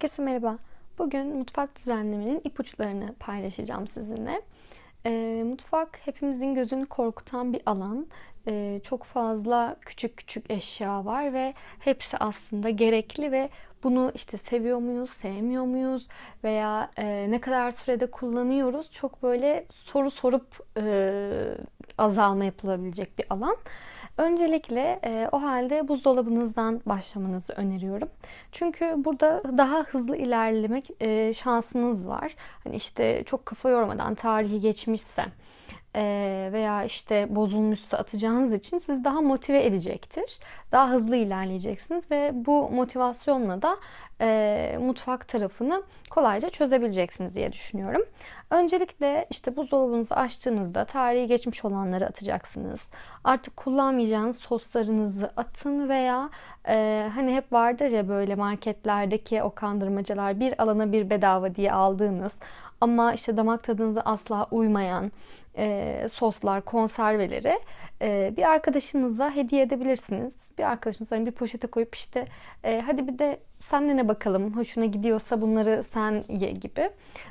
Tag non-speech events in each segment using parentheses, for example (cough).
Herkese merhaba. Bugün mutfak düzenlemenin ipuçlarını paylaşacağım sizinle. E, mutfak hepimizin gözünü korkutan bir alan. E, çok fazla küçük küçük eşya var ve hepsi aslında gerekli ve bunu işte seviyor muyuz, sevmiyor muyuz veya e, ne kadar sürede kullanıyoruz çok böyle soru sorup e, azalma yapılabilecek bir alan. Öncelikle e, o halde buzdolabınızdan başlamanızı öneriyorum. Çünkü burada daha hızlı ilerlemek e, şansınız var. Hani işte çok kafa yormadan tarihi geçmişse veya işte bozulmuşsa atacağınız için sizi daha motive edecektir. Daha hızlı ilerleyeceksiniz ve bu motivasyonla da e, mutfak tarafını kolayca çözebileceksiniz diye düşünüyorum. Öncelikle işte buzdolabınızı açtığınızda tarihi geçmiş olanları atacaksınız. Artık kullanmayacağınız soslarınızı atın veya e, hani hep vardır ya böyle marketlerdeki o kandırmacalar bir alana bir bedava diye aldığınız ama işte damak tadınıza asla uymayan e, soslar, konserveleri e, bir arkadaşınıza hediye edebilirsiniz. Bir arkadaşınıza hani bir poşete koyup işte e, hadi bir de sen de ne bakalım hoşuna gidiyorsa bunları sen ye gibi.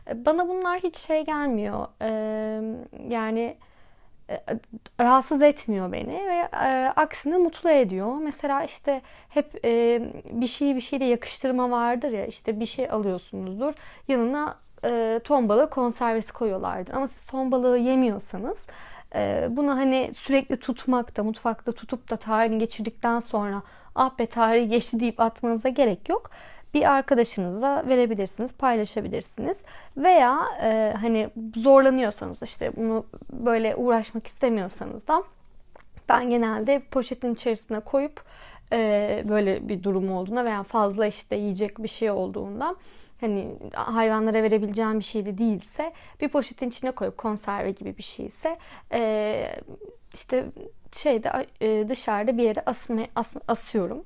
E, bana bunlar hiç şey gelmiyor. E, yani e, rahatsız etmiyor beni ve e, aksine mutlu ediyor. Mesela işte hep e, bir şeyi bir şeyle yakıştırma vardır ya işte bir şey alıyorsunuzdur yanına e, ton balığı konservesi koyuyorlardır. Ama siz ton balığı yemiyorsanız e, bunu hani sürekli tutmakta, mutfakta tutup da tarihini geçirdikten sonra ah be tarihi geçti deyip atmanıza gerek yok. Bir arkadaşınıza verebilirsiniz, paylaşabilirsiniz. Veya e, hani zorlanıyorsanız işte bunu böyle uğraşmak istemiyorsanız da ben genelde poşetin içerisine koyup e, böyle bir durum olduğunda veya fazla işte yiyecek bir şey olduğunda hani hayvanlara verebileceğim bir şey de değilse bir poşetin içine koyup konserve gibi bir şeyse e, işte şeyde e, dışarıda bir yere asma, as, asıyorum.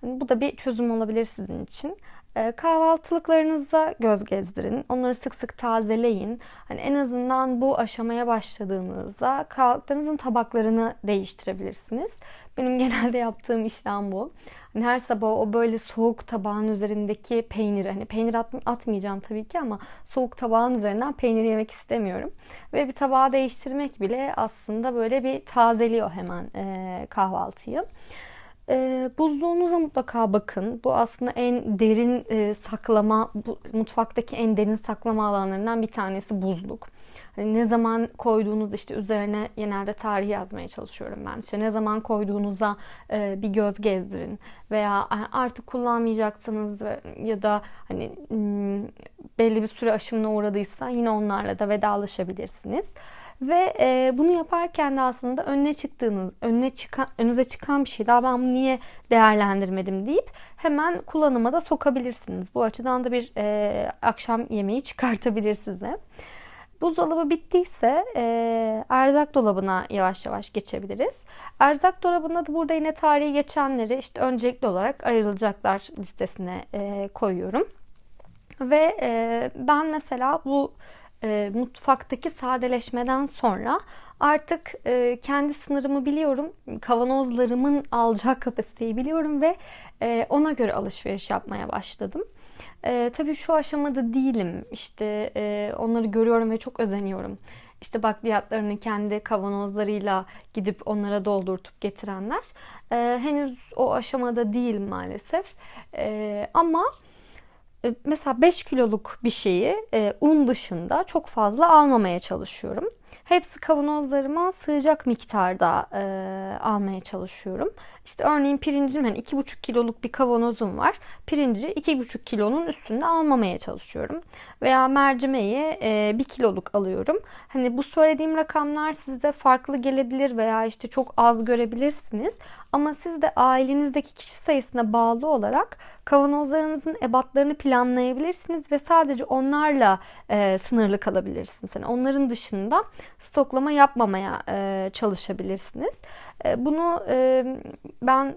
Hani bu da bir çözüm olabilir sizin için. Ee, kahvaltılıklarınıza göz gezdirin. Onları sık sık tazeleyin. Hani en azından bu aşamaya başladığınızda kahvaltılarınızın tabaklarını değiştirebilirsiniz. Benim (laughs) genelde yaptığım işlem bu. Her sabah o böyle soğuk tabağın üzerindeki peyniri, hani peynir at, atmayacağım tabii ki ama soğuk tabağın üzerinden peynir yemek istemiyorum. Ve bir tabağı değiştirmek bile aslında böyle bir tazeliyor hemen e, kahvaltıyı. E, buzluğunuza mutlaka bakın. Bu aslında en derin e, saklama, bu, mutfaktaki en derin saklama alanlarından bir tanesi buzluk. Hani ne zaman koyduğunuz işte üzerine genelde tarih yazmaya çalışıyorum ben. İşte ne zaman koyduğunuza e, bir göz gezdirin veya artık kullanmayacaksanız ya da hani belli bir süre aşımına uğradıysa yine onlarla da vedalaşabilirsiniz. Ve e, bunu yaparken de aslında önüne çıktığınız, önüne çıkan, önünüze çıkan bir şey daha ben bunu niye değerlendirmedim deyip hemen kullanıma da sokabilirsiniz. Bu açıdan da bir e, akşam yemeği çıkartabilir size. Buzdolabı bittiyse e, erzak dolabına yavaş yavaş geçebiliriz. Erzak dolabında da burada yine tarihi geçenleri işte öncelikli olarak ayrılacaklar listesine e, koyuyorum. Ve e, ben mesela bu e, mutfaktaki sadeleşmeden sonra artık e, kendi sınırımı biliyorum. Kavanozlarımın alacak kapasiteyi biliyorum ve e, ona göre alışveriş yapmaya başladım. E, tabii şu aşamada değilim. İşte e, onları görüyorum ve çok özeniyorum. İşte bakliyatlarını kendi kavanozlarıyla gidip onlara doldurtup getirenler. E, henüz o aşamada değil maalesef. E, ama e, mesela 5 kiloluk bir şeyi e, un dışında çok fazla almamaya çalışıyorum. Hepsi kavanozlarıma sığacak miktarda e, almaya çalışıyorum. İşte örneğin pirincim hani 2,5 kiloluk bir kavanozum var. Pirinci 2,5 kilonun üstünde almamaya çalışıyorum. Veya mercimeği e, 1 kiloluk alıyorum. Hani bu söylediğim rakamlar size farklı gelebilir veya işte çok az görebilirsiniz. Ama siz de ailenizdeki kişi sayısına bağlı olarak kavanozlarınızın ebatlarını planlayabilirsiniz ve sadece onlarla e, sınırlı kalabilirsiniz. Yani onların dışında stoklama yapmamaya e, çalışabilirsiniz. E, bunu e, ben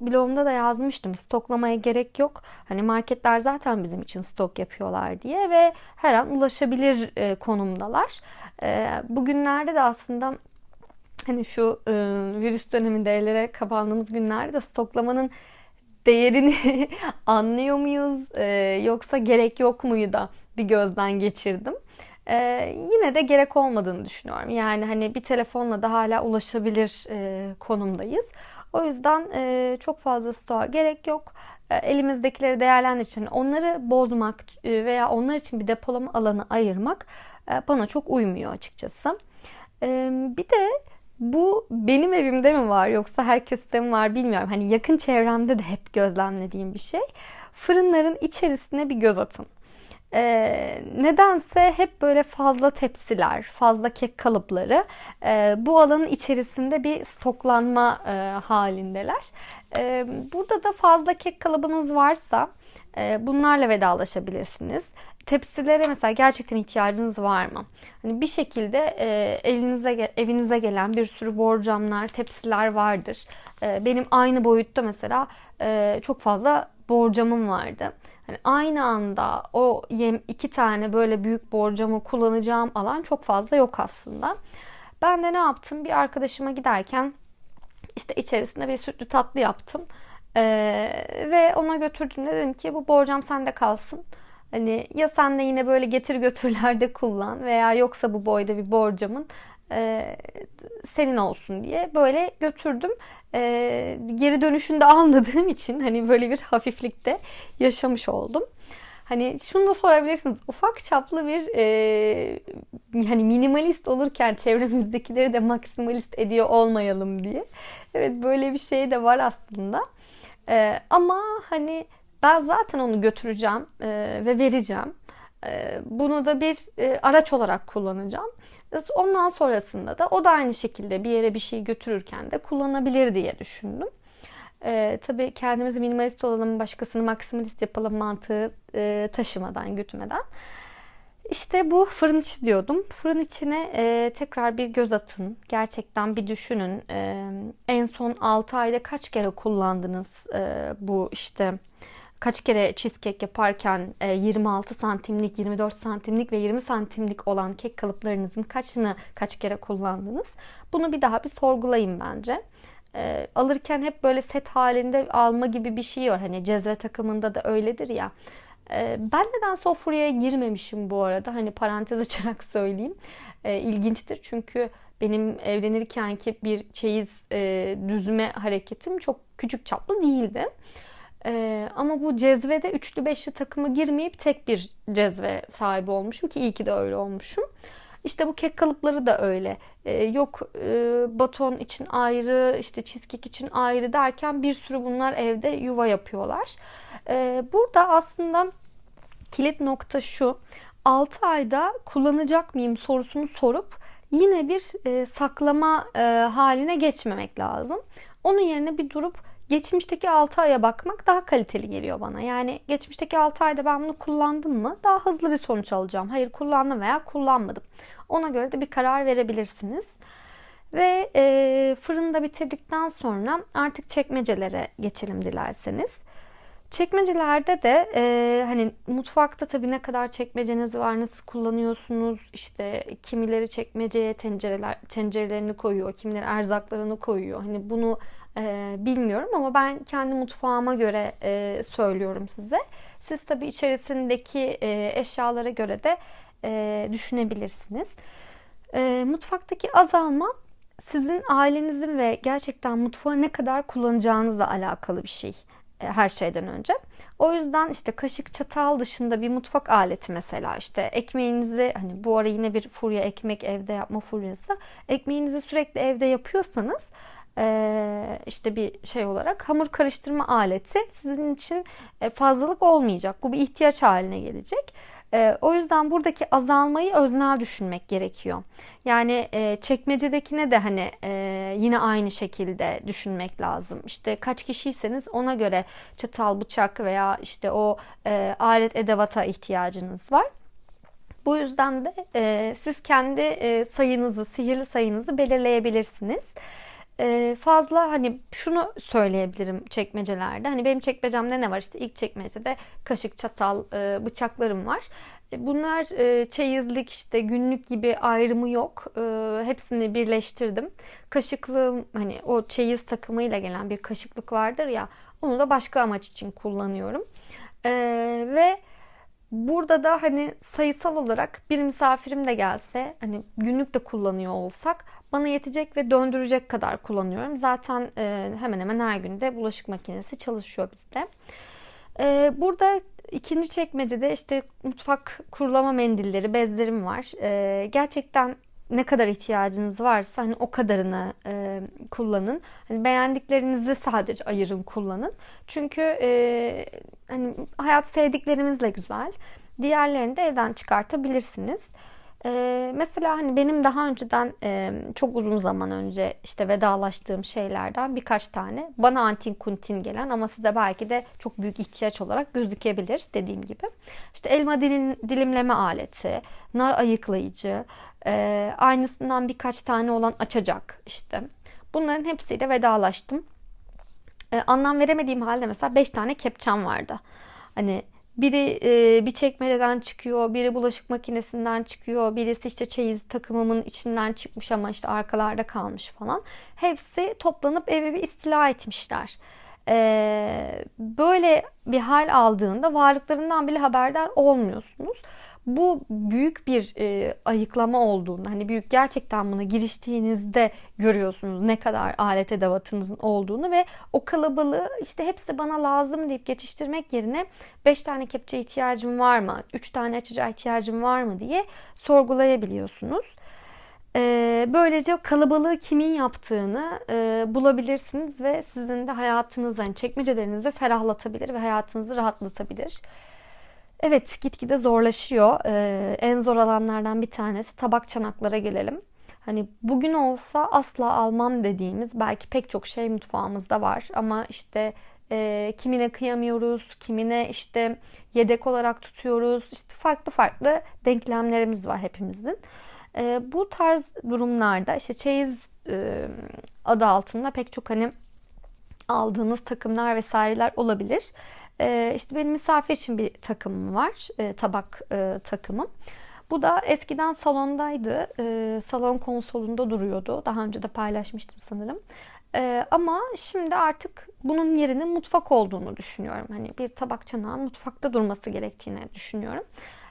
blogumda da yazmıştım. Stoklamaya gerek yok. Hani marketler zaten bizim için stok yapıyorlar diye ve her an ulaşabilir e, konumdalar. E, bugünlerde de aslında hani şu e, virüs döneminde evlere kapandığımız günlerde de stoklamanın değerini (laughs) anlıyor muyuz e, yoksa gerek yok muyu da bir gözden geçirdim. Ee, yine de gerek olmadığını düşünüyorum. Yani hani bir telefonla da hala ulaşabilir e, konumdayız. O yüzden e, çok fazla stoğa gerek yok. E, elimizdekileri değerlendirmek için onları bozmak e, veya onlar için bir depolama alanı ayırmak e, bana çok uymuyor açıkçası. E, bir de bu benim evimde mi var yoksa herkeste mi var bilmiyorum. Hani yakın çevremde de hep gözlemlediğim bir şey. Fırınların içerisine bir göz atın. Ee, nedense hep böyle fazla tepsiler, fazla kek kalıpları e, bu alanın içerisinde bir stoklanma e, halindeler. E, burada da fazla kek kalıbınız varsa e, bunlarla vedalaşabilirsiniz. Tepsilere mesela gerçekten ihtiyacınız var mı? Hani bir şekilde e, elinize evinize gelen bir sürü borcamlar, tepsiler vardır. E, benim aynı boyutta mesela e, çok fazla borcamım vardı. Hani aynı anda o iki tane böyle büyük borcamı kullanacağım alan çok fazla yok aslında. Ben de ne yaptım? Bir arkadaşıma giderken işte içerisinde bir sütlü tatlı yaptım. Ee, ve ona götürdüm dedim ki bu borcam sende kalsın. Hani ya sen de yine böyle getir götürlerde kullan veya yoksa bu boyda bir borcamın e, senin olsun diye böyle götürdüm. E, geri dönüşünde (laughs) almadığım için hani böyle bir hafiflikte yaşamış oldum. Hani şunu da sorabilirsiniz. Ufak çaplı bir e, hani minimalist olurken çevremizdekileri de maksimalist ediyor olmayalım diye. Evet böyle bir şey de var aslında. E, ama hani ben zaten onu götüreceğim e, ve vereceğim. E, bunu da bir e, araç olarak kullanacağım. Ondan sonrasında da o da aynı şekilde bir yere bir şey götürürken de kullanabilir diye düşündüm. Ee, tabii kendimizi minimalist olalım, başkasını maksimalist yapalım mantığı e, taşımadan, götürmeden. İşte bu fırın içi diyordum. Fırın içine e, tekrar bir göz atın. Gerçekten bir düşünün. E, en son 6 ayda kaç kere kullandınız e, bu işte kaç kere cheesecake yaparken 26 e, santimlik, 24 santimlik ve 20 santimlik olan kek kalıplarınızın kaçını kaç kere kullandınız? Bunu bir daha bir sorgulayın bence. E, alırken hep böyle set halinde alma gibi bir şey var. Hani cezve takımında da öyledir ya. E, ben nedense o girmemişim bu arada. Hani parantez (laughs) açarak söyleyeyim. İlginçtir çünkü benim evlenirkenki bir çeyiz düzme hareketim çok küçük çaplı değildi. Ee, ama bu cezvede üçlü beşli takımı girmeyip tek bir cezve sahibi olmuşum ki iyi ki de öyle olmuşum. İşte bu kek kalıpları da öyle. Ee, yok e, baton için ayrı, işte cheesecake için ayrı derken bir sürü bunlar evde yuva yapıyorlar. Ee, burada aslında kilit nokta şu. 6 ayda kullanacak mıyım sorusunu sorup yine bir e, saklama e, haline geçmemek lazım. Onun yerine bir durup geçmişteki 6 aya bakmak daha kaliteli geliyor bana. Yani geçmişteki 6 ayda ben bunu kullandım mı daha hızlı bir sonuç alacağım. Hayır kullandım veya kullanmadım. Ona göre de bir karar verebilirsiniz. Ve e, fırında bitirdikten sonra artık çekmecelere geçelim dilerseniz. Çekmecelerde de e, hani mutfakta tabii ne kadar çekmeceniz var, nasıl kullanıyorsunuz? İşte kimileri çekmeceye tencereler tencerelerini koyuyor, kimileri erzaklarını koyuyor. Hani bunu e, bilmiyorum ama ben kendi mutfağıma göre e, söylüyorum size. Siz tabii içerisindeki e, eşyalara göre de e, düşünebilirsiniz. E, mutfaktaki azalma sizin ailenizin ve gerçekten mutfağı ne kadar kullanacağınızla alakalı bir şey e, her şeyden önce. O yüzden işte kaşık çatal dışında bir mutfak aleti mesela işte ekmeğinizi hani bu ara yine bir furya ekmek evde yapma furyası ekmeğinizi sürekli evde yapıyorsanız e, işte bir şey olarak hamur karıştırma aleti sizin için e, fazlalık olmayacak. Bu bir ihtiyaç haline gelecek. E, o yüzden buradaki azalmayı öznel düşünmek gerekiyor. Yani çekmecedekine de hani yine aynı şekilde düşünmek lazım. İşte kaç kişiyseniz ona göre çatal, bıçak veya işte o alet edevata ihtiyacınız var. Bu yüzden de siz kendi sayınızı, sihirli sayınızı belirleyebilirsiniz e, fazla hani şunu söyleyebilirim çekmecelerde. Hani benim çekmecemde ne var? İşte ilk çekmecede kaşık, çatal, e, bıçaklarım var. E, bunlar e, çeyizlik işte günlük gibi ayrımı yok. hepsini birleştirdim. Kaşıklığım hani o çeyiz takımıyla gelen bir kaşıklık vardır ya Bunu da başka amaç için kullanıyorum. Ve burada da hani sayısal olarak bir misafirim de gelse hani günlük de kullanıyor olsak bana yetecek ve döndürecek kadar kullanıyorum. Zaten e, hemen hemen her günde bulaşık makinesi çalışıyor bizde. E, burada ikinci çekmecede işte mutfak kurulama mendilleri, bezlerim var. E, gerçekten ne kadar ihtiyacınız varsa hani o kadarını e, kullanın. Hani beğendiklerinizi sadece ayırın kullanın. Çünkü e, hani hayat sevdiklerimizle güzel. Diğerlerini de evden çıkartabilirsiniz. Ee, mesela hani benim daha önceden e, çok uzun zaman önce işte vedalaştığım şeylerden birkaç tane bana antin kuntin gelen ama size belki de çok büyük ihtiyaç olarak gözükebilir dediğim gibi. İşte elma dilim, dilimleme aleti, nar ayıklayıcı, e, aynısından birkaç tane olan açacak işte. Bunların hepsiyle vedalaştım. E, anlam veremediğim halde mesela 5 tane kepçem vardı. Hani biri e, bir çekmeceden çıkıyor, biri bulaşık makinesinden çıkıyor, birisi işte çeyiz takımımın içinden çıkmış ama işte arkalarda kalmış falan. Hepsi toplanıp evi bir istila etmişler. E, böyle bir hal aldığında varlıklarından bile haberdar olmuyorsunuz bu büyük bir e, ayıklama olduğunda hani büyük gerçekten buna giriştiğinizde görüyorsunuz ne kadar alet edevatınızın olduğunu ve o kalabalığı işte hepsi bana lazım deyip geçiştirmek yerine 5 tane kepçe ihtiyacım var mı? 3 tane açıcı ihtiyacım var mı diye sorgulayabiliyorsunuz. E, böylece kalabalığı kimin yaptığını e, bulabilirsiniz ve sizin de hayatınızı, yani çekmecelerinizi ferahlatabilir ve hayatınızı rahatlatabilir. Evet gitgide zorlaşıyor. Ee, en zor alanlardan bir tanesi tabak çanaklara gelelim. Hani bugün olsa asla almam dediğimiz belki pek çok şey mutfağımızda var. Ama işte e, kimine kıyamıyoruz, kimine işte yedek olarak tutuyoruz. İşte farklı farklı denklemlerimiz var hepimizin. E, bu tarz durumlarda işte çeyiz e, adı altında pek çok hani aldığınız takımlar vesaireler olabilir. E, işte benim misafir için bir takımım var. E, tabak e, takımım. Bu da eskiden salondaydı. E, salon konsolunda duruyordu. Daha önce de paylaşmıştım sanırım. E, ama şimdi artık bunun yerinin mutfak olduğunu düşünüyorum. Hani bir tabak çanağın mutfakta durması gerektiğini düşünüyorum.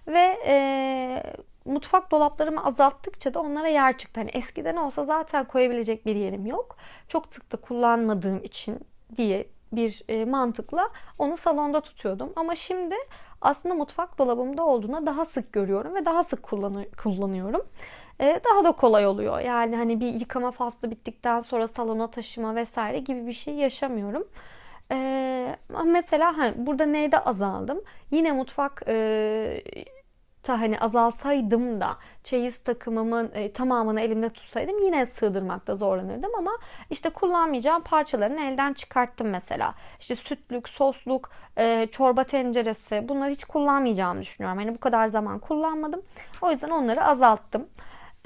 Ve e, mutfak dolaplarımı azalttıkça da onlara yer çıktı. Hani eskiden olsa zaten koyabilecek bir yerim yok. Çok sık da kullanmadığım için diye bir e, mantıkla onu salonda tutuyordum. Ama şimdi aslında mutfak dolabımda olduğuna daha sık görüyorum ve daha sık kullanır, kullanıyorum. E, daha da kolay oluyor. Yani hani bir yıkama faslı bittikten sonra salona taşıma vesaire gibi bir şey yaşamıyorum. E, mesela hani burada neyde azaldım? Yine mutfak e, ta hani azalsaydım da çeyiz takımımın e, tamamını elimde tutsaydım yine sığdırmakta zorlanırdım ama işte kullanmayacağım parçalarını elden çıkarttım mesela. İşte sütlük, sosluk, e, çorba tenceresi bunları hiç kullanmayacağımı düşünüyorum. Hani bu kadar zaman kullanmadım. O yüzden onları azalttım.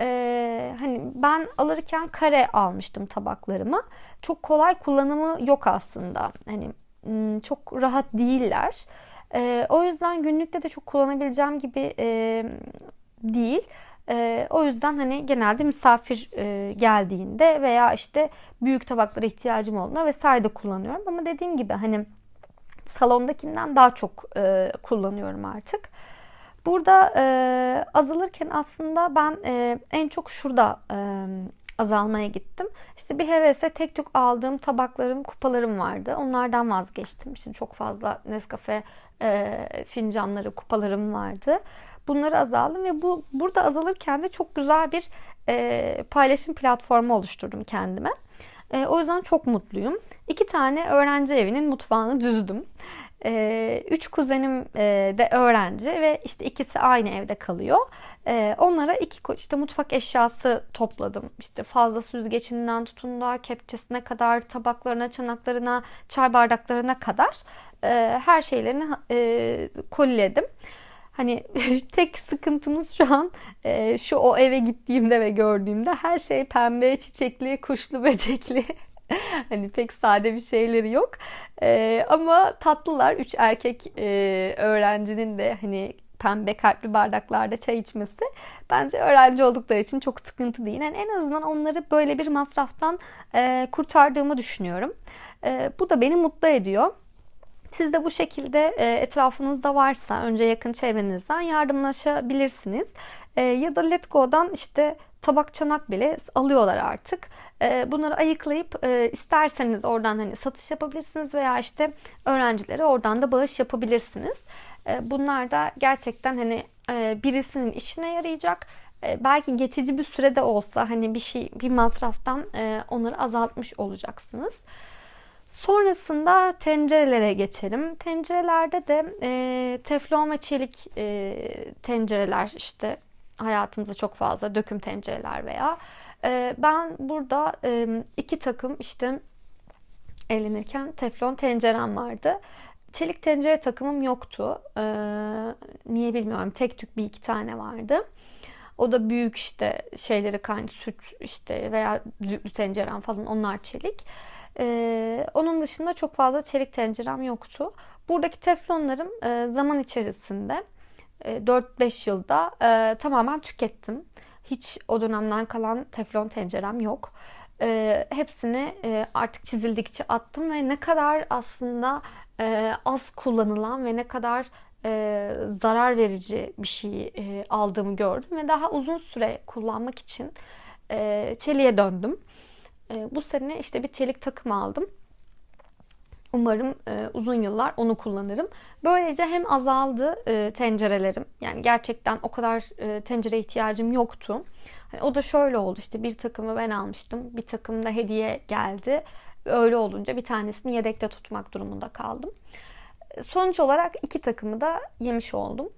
Ee, hani ben alırken kare almıştım tabaklarımı. Çok kolay kullanımı yok aslında. Hani çok rahat değiller. E, o yüzden günlükte de çok kullanabileceğim gibi e, değil. E, o yüzden hani genelde misafir e, geldiğinde veya işte büyük tabaklara ihtiyacım olduğunda vesaire de kullanıyorum. Ama dediğim gibi hani salondakinden daha çok e, kullanıyorum artık. Burada e, azalırken aslında ben e, en çok şurada e, azalmaya gittim. İşte bir hevese tek tük aldığım tabaklarım, kupalarım vardı. Onlardan vazgeçtim. Şimdi çok fazla Nescafe e, fincanları, kupalarım vardı. Bunları azaldım ve bu burada azalırken de çok güzel bir e, paylaşım platformu oluşturdum kendime. E, o yüzden çok mutluyum. İki tane öğrenci evinin mutfağını düzdüm. E, üç kuzenim e, de öğrenci ve işte ikisi aynı evde kalıyor. E, onlara iki işte mutfak eşyası topladım. İşte fazla süzgecinden tutun da kepçesine kadar, tabaklarına, çanaklarına, çay bardaklarına kadar e, her şeylerini e, koliledim. Hani (laughs) tek sıkıntımız şu an e, şu o eve gittiğimde ve gördüğümde her şey pembe, çiçekli, kuşlu, böcekli. (laughs) (laughs) hani pek sade bir şeyleri yok. E, ama tatlılar. Üç erkek e, öğrencinin de hani pembe kalpli bardaklarda çay içmesi bence öğrenci oldukları için çok sıkıntı değil. Yani en azından onları böyle bir masraftan e, kurtardığımı düşünüyorum. E, bu da beni mutlu ediyor. Siz de bu şekilde e, etrafınızda varsa önce yakın çevrenizden yardımlaşabilirsiniz. E, ya da Letgo'dan işte tabak çanak bile alıyorlar artık. E, bunları ayıklayıp isterseniz oradan hani satış yapabilirsiniz veya işte öğrencilere oradan da bağış yapabilirsiniz. Bunlar da gerçekten hani birisinin işine yarayacak. Belki geçici bir sürede olsa hani bir şey bir masraftan onları azaltmış olacaksınız. Sonrasında tencerelere geçelim. Tencerelerde de e, teflon ve çelik e, tencereler işte hayatımızda çok fazla döküm tencereler veya e, ben burada e, iki takım işte evlenirken teflon tencerem vardı. Çelik tencere takımım yoktu. E, niye bilmiyorum. Tek tük bir iki tane vardı. O da büyük işte şeyleri kayn süt işte veya düdüklü tencerem falan onlar çelik. Ee, onun dışında çok fazla çelik tencerem yoktu. Buradaki teflonlarım e, zaman içerisinde 4-5 yılda e, tamamen tükettim. Hiç o dönemden kalan teflon tencerem yok. E, hepsini e, artık çizildikçe attım ve ne kadar aslında e, az kullanılan ve ne kadar e, zarar verici bir şey e, aldığımı gördüm ve daha uzun süre kullanmak için e, çeliğe döndüm. E, bu sene işte bir çelik takım aldım. Umarım e, uzun yıllar onu kullanırım. Böylece hem azaldı e, tencerelerim. Yani gerçekten o kadar e, tencere ihtiyacım yoktu. Yani o da şöyle oldu işte bir takımı ben almıştım. Bir takım da hediye geldi. Öyle olunca bir tanesini yedekte tutmak durumunda kaldım. Sonuç olarak iki takımı da yemiş oldum.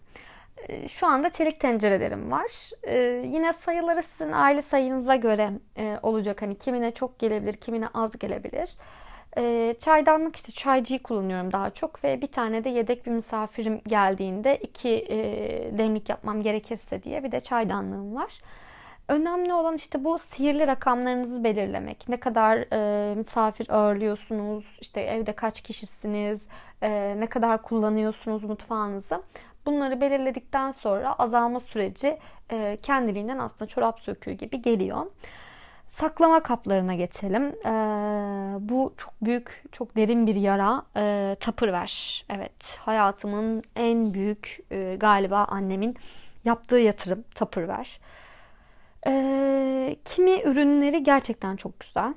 Ee, şu anda çelik tencerelerim var. Ee, yine sayıları sizin aile sayınıza göre e, olacak. Hani kimine çok gelebilir, kimine az gelebilir. Ee, çaydanlık işte çaycıyı kullanıyorum daha çok ve bir tane de yedek bir misafirim geldiğinde iki e, demlik yapmam gerekirse diye bir de çaydanlığım var. Önemli olan işte bu sihirli rakamlarınızı belirlemek. Ne kadar e, misafir ağırlıyorsunuz, işte evde kaç kişisiniz, e, ne kadar kullanıyorsunuz mutfağınızı. Bunları belirledikten sonra azalma süreci e, kendiliğinden aslında çorap söküğü gibi geliyor. Saklama kaplarına geçelim. E, bu çok büyük, çok derin bir yara. E, Tupperware. Evet, hayatımın en büyük e, galiba annemin yaptığı yatırım Tupperware. E, kimi ürünleri gerçekten çok güzel.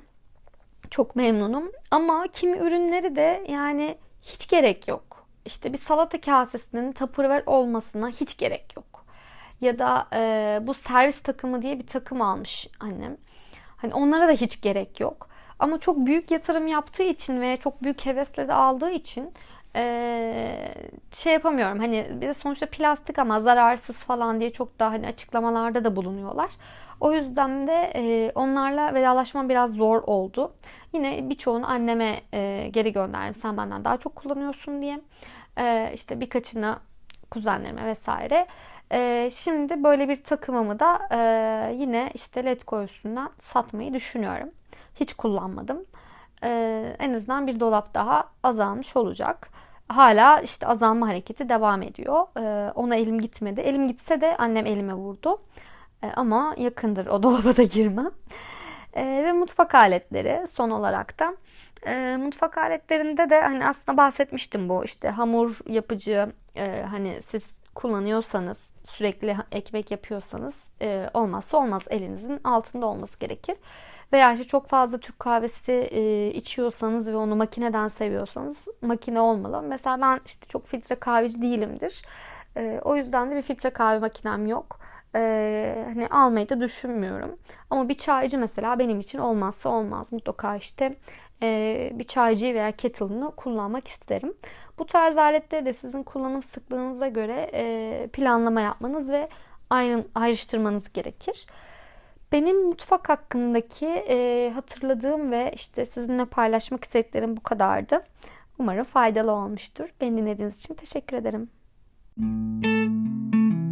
Çok memnunum. Ama kimi ürünleri de yani hiç gerek yok işte bir salata kasesinin tupperware olmasına hiç gerek yok. Ya da e, bu servis takımı diye bir takım almış annem. Hani onlara da hiç gerek yok. Ama çok büyük yatırım yaptığı için ve çok büyük hevesle de aldığı için ee, şey yapamıyorum. Hani bir de sonuçta plastik ama zararsız falan diye çok daha hani açıklamalarda da bulunuyorlar. O yüzden de e, onlarla vedalaşma biraz zor oldu. Yine birçoğunu anneme e, geri gönderdim. Sen benden daha çok kullanıyorsun diye. E, işte birkaçını kuzenlerime vesaire. E, şimdi böyle bir takımımı da e, yine işte Letgo üstünden satmayı düşünüyorum. Hiç kullanmadım. E, en azından bir dolap daha azalmış olacak. Hala işte azalma hareketi devam ediyor. E, ona elim gitmedi. Elim gitse de annem elime vurdu. Ama yakındır o (laughs) dolaba da girmem. Ve mutfak aletleri son olarak da. Mutfak aletlerinde de hani aslında bahsetmiştim bu işte hamur yapıcı e, hani siz kullanıyorsanız sürekli ekmek yapıyorsanız e, olmazsa olmaz elinizin altında olması gerekir. Veya işte çok fazla Türk kahvesi e, içiyorsanız ve onu makineden seviyorsanız makine olmalı. Mesela ben işte çok filtre kahveci değilimdir. E, o yüzden de bir filtre kahve makinem yok. E, hani almayı da düşünmüyorum. Ama bir çaycı mesela benim için olmazsa olmaz. Mutlaka işte bir çaycıyı veya kettle'ını kullanmak isterim. Bu tarz aletleri de sizin kullanım sıklığınıza göre e, planlama yapmanız ve ayrıştırmanız gerekir. Benim mutfak hakkındaki e, hatırladığım ve işte sizinle paylaşmak istediklerim bu kadardı. Umarım faydalı olmuştur. Beni dinlediğiniz için teşekkür ederim. Müzik